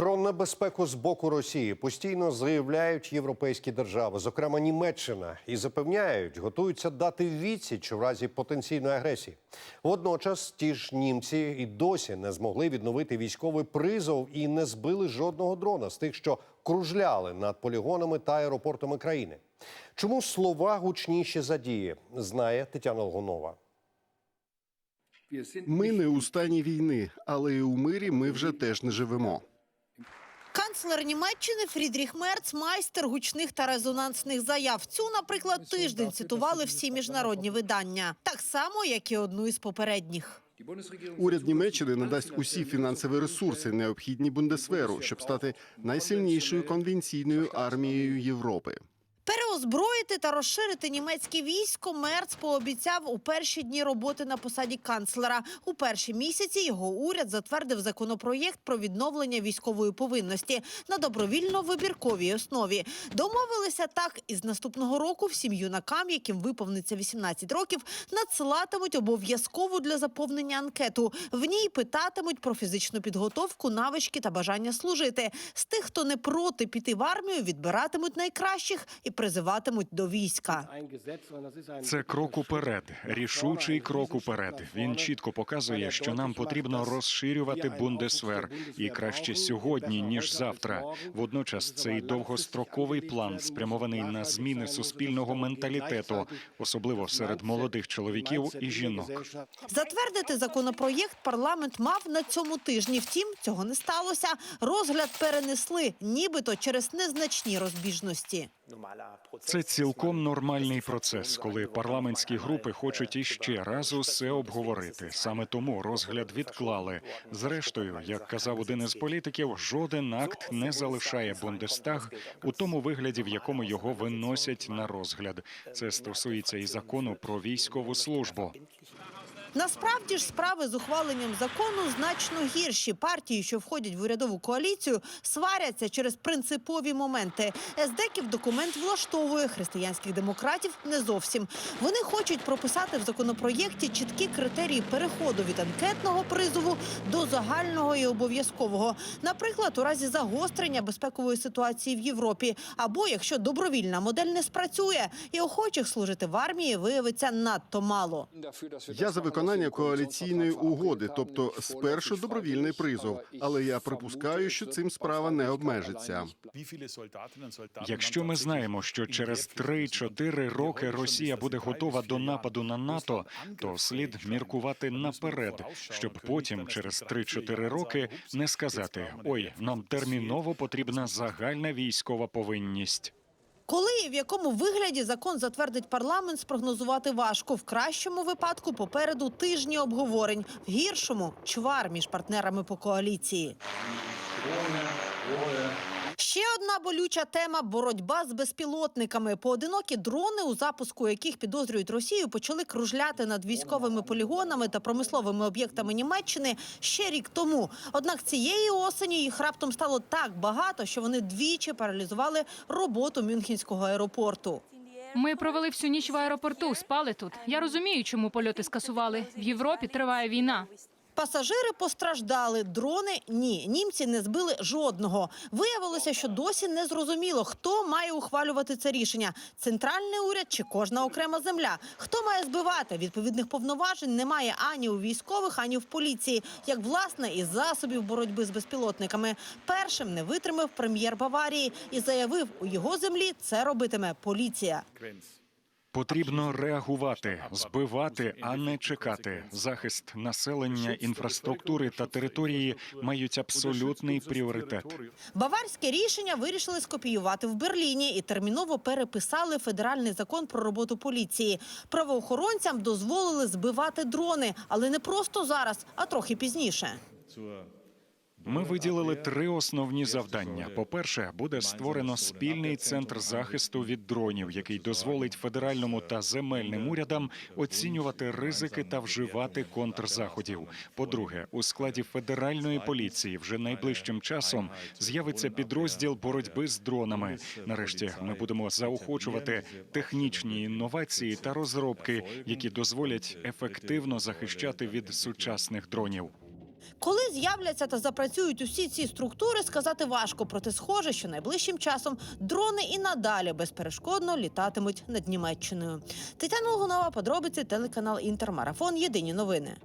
Про небезпеку з боку Росії постійно заявляють європейські держави, зокрема Німеччина, і запевняють, готуються дати відсіч у разі потенційної агресії. Водночас ті ж німці і досі не змогли відновити військовий призов і не збили жодного дрона з тих, що кружляли над полігонами та аеропортами країни. Чому слова гучніші за дії, знає Тетяна Лгунова. Ми не у стані війни, але і у мирі ми вже теж не живемо. Канцлер Німеччини Фрідріх Мерц майстер гучних та резонансних заяв. Цю, наприклад, тиждень цитували всі міжнародні видання, так само як і одну із попередніх. Уряд Німеччини надасть усі фінансові ресурси, необхідні Бундесверу, щоб стати найсильнішою конвенційною армією Європи. Переозброїти та розширити німецьке військо Мерц пообіцяв у перші дні роботи на посаді канцлера. У перші місяці його уряд затвердив законопроєкт про відновлення військової повинності на добровільно-вибірковій основі. Домовилися так, і з наступного року всім юнакам, яким виповниться 18 років, надсилатимуть обов'язкову для заповнення анкету. В ній питатимуть про фізичну підготовку, навички та бажання служити. З тих, хто не проти піти в армію, відбиратимуть найкращих і призиватимуть до війська. Це крок уперед, рішучий крок уперед. Він чітко показує, що нам потрібно розширювати бундесвер і краще сьогодні ніж завтра. Водночас цей довгостроковий план спрямований на зміни суспільного менталітету, особливо серед молодих чоловіків і жінок. Затвердити законопроєкт парламент мав на цьому тижні. Втім, цього не сталося. Розгляд перенесли, нібито через незначні розбіжності. Це цілком нормальний процес, коли парламентські групи хочуть іще раз усе обговорити. Саме тому розгляд відклали. Зрештою, як казав один із політиків, жоден акт не залишає Бундестаг у тому вигляді, в якому його виносять на розгляд. Це стосується і закону про військову службу. Насправді ж справи з ухваленням закону значно гірші. Партії, що входять в урядову коаліцію, сваряться через принципові моменти. Ездеків документ влаштовує християнських демократів не зовсім. Вони хочуть прописати в законопроєкті чіткі критерії переходу від анкетного призову до загального і обов'язкового. Наприклад, у разі загострення безпекової ситуації в Європі, або якщо добровільна модель не спрацює, і охочих служити в армії виявиться надто мало. Я за виконання коаліційної угоди, тобто спершу добровільний призов. Але я припускаю, що цим справа не обмежиться. Якщо ми знаємо, що через 3-4 роки Росія буде готова до нападу на НАТО, то слід міркувати наперед, щоб потім, через 3-4 роки, не сказати: ой, нам терміново потрібна загальна військова повинність. Коли і в якому вигляді закон затвердить парламент, спрогнозувати важко. В кращому випадку попереду тижні обговорень, в гіршому чвар між партнерами по коаліції. Ще одна болюча тема боротьба з безпілотниками. Поодинокі дрони, у запуску яких підозрюють Росію, почали кружляти над військовими полігонами та промисловими об'єктами Німеччини ще рік тому. Однак цієї осені їх раптом стало так багато, що вони двічі паралізували роботу Мюнхенського аеропорту. Ми провели всю ніч в аеропорту, спали тут. Я розумію, чому польоти скасували. В Європі триває війна. Пасажири постраждали, дрони ні. Німці не збили жодного. Виявилося, що досі не зрозуміло, хто має ухвалювати це рішення: центральний уряд чи кожна окрема земля. Хто має збивати? Відповідних повноважень немає ані у військових, ані в поліції, як власне і засобів боротьби з безпілотниками. Першим не витримав прем'єр Баварії і заявив, у його землі це робитиме поліція. Потрібно реагувати, збивати, а не чекати. Захист населення, інфраструктури та території мають абсолютний пріоритет. Баварське рішення вирішили скопіювати в Берліні і терміново переписали федеральний закон про роботу поліції. Правоохоронцям дозволили збивати дрони, але не просто зараз, а трохи пізніше. Ми виділили три основні завдання. По-перше, буде створено спільний центр захисту від дронів, який дозволить федеральному та земельним урядам оцінювати ризики та вживати контрзаходів. По-друге, у складі федеральної поліції вже найближчим часом з'явиться підрозділ боротьби з дронами. Нарешті ми будемо заохочувати технічні інновації та розробки, які дозволять ефективно захищати від сучасних дронів. Коли з'являться та запрацюють усі ці структури, сказати важко, проте схоже, що найближчим часом дрони і надалі безперешкодно літатимуть над Німеччиною. Тетяна Лугунова, подробиці, телеканал Інтермарафон. Єдині новини.